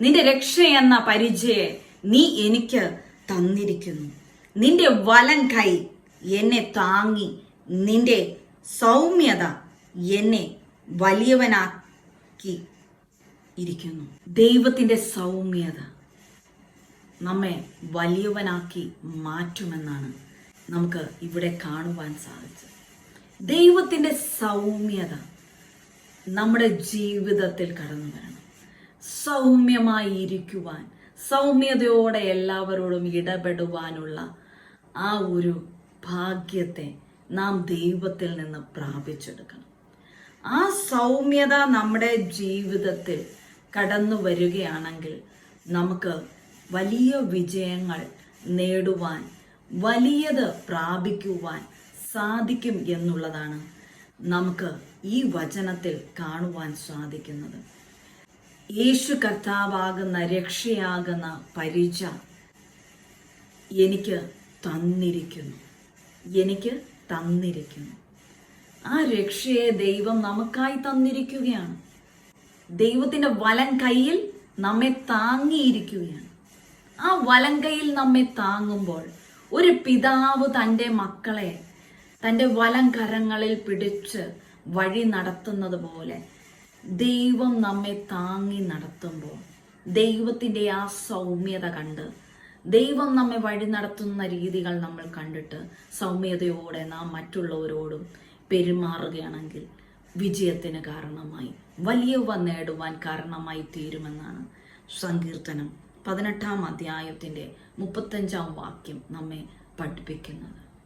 നിന്റെ രക്ഷ എന്ന പരിചയെ നീ എനിക്ക് തന്നിരിക്കുന്നു. നിന്റെ വലം കൈ എന്നെ താങ്ങി നിന്റെ സൗമ്യത എന്നെ വലിയവനാക്കി ഇരിക്കുന്നു. ദൈവത്തിന്റെ സൗമ്യത നമ്മെ വലിയവനാക്കി മാറ്റുമെന്നാണ് നമുക്ക് ഇവിടെ കാണുവാൻ സാധിച്ചത്. ദൈവത്തിന്റെ സൗമ്യത നമ്മുടെ ജീവിതത്തിൽ കടന്നു വരണം സൗമ്യമായി ഇരിക്കുവാൻ സൗമ്യതയോടെ എല്ലാവരോടും ഇടപെടുവാനുള്ള ആ ഒരു ഭാഗ്യത്തെ നാം ദൈവത്തിൽ നിന്ന് പ്രാപിച്ചെടുക്കണം. ആ സൗമ്യത നമ്മുടെ ജീവിതത്തിൽ കടന്നു വരികയാണെങ്കിൽ നമുക്ക് വലിയ വിജയങ്ങൾ നേടുവാൻ വലിയത് പ്രാപിക്കുവാൻ സാധിക്കും എന്നുള്ളതാണ് നമുക്ക് ഈ വചനത്തിൽ കാണുവാൻ സാധിക്കുന്നത്. യേശു കർത്താവാകുന്ന രക്ഷയാകുന്ന പരിച എനിക്ക് തന്നിരിക്കുന്നു. എനിക്ക് തന്നിരിക്കുന്നു. ആ രക്ഷയെ ദൈവം നമുക്കായി തന്നിരിക്കുകയാണ്. ദൈവത്തിന്റെ വലം കയ്യിൽ നമ്മെ താങ്ങിയിരിക്കുകയാണ്. ആ വലം കയ്യിൽ നമ്മെ താങ്ങുമ്പോൾ ഒരു പിതാവ് തന്റെ മക്കളെ തന്റെ വലം കരങ്ങളിൽ പിടിച്ച് വഴി നടത്തുന്നത് പോലെ ദൈവം നമ്മെ താങ്ങി നടത്തുമ്പോൾ ദൈവത്തിന്റെ ആ സൗമ്യത കണ്ട് ദൈവം നമ്മെ വഴി നടത്തുന്ന രീതികൾ നമ്മൾ കണ്ടിട്ട് സൗമ്യതയോടെ നാം മറ്റുള്ളവരോടും പെരുമാറുകയാണെങ്കിൽ വിജയത്തിന് കാരണമായി വലിയവ നേടുവാൻ കാരണമായി തീരുമെന്നാണ് സങ്കീർത്തനം പതിനെട്ടാം അധ്യായത്തിന്റെ മുപ്പത്തഞ്ചാം വാക്യം നമ്മെ പഠിപ്പിക്കുന്നത്.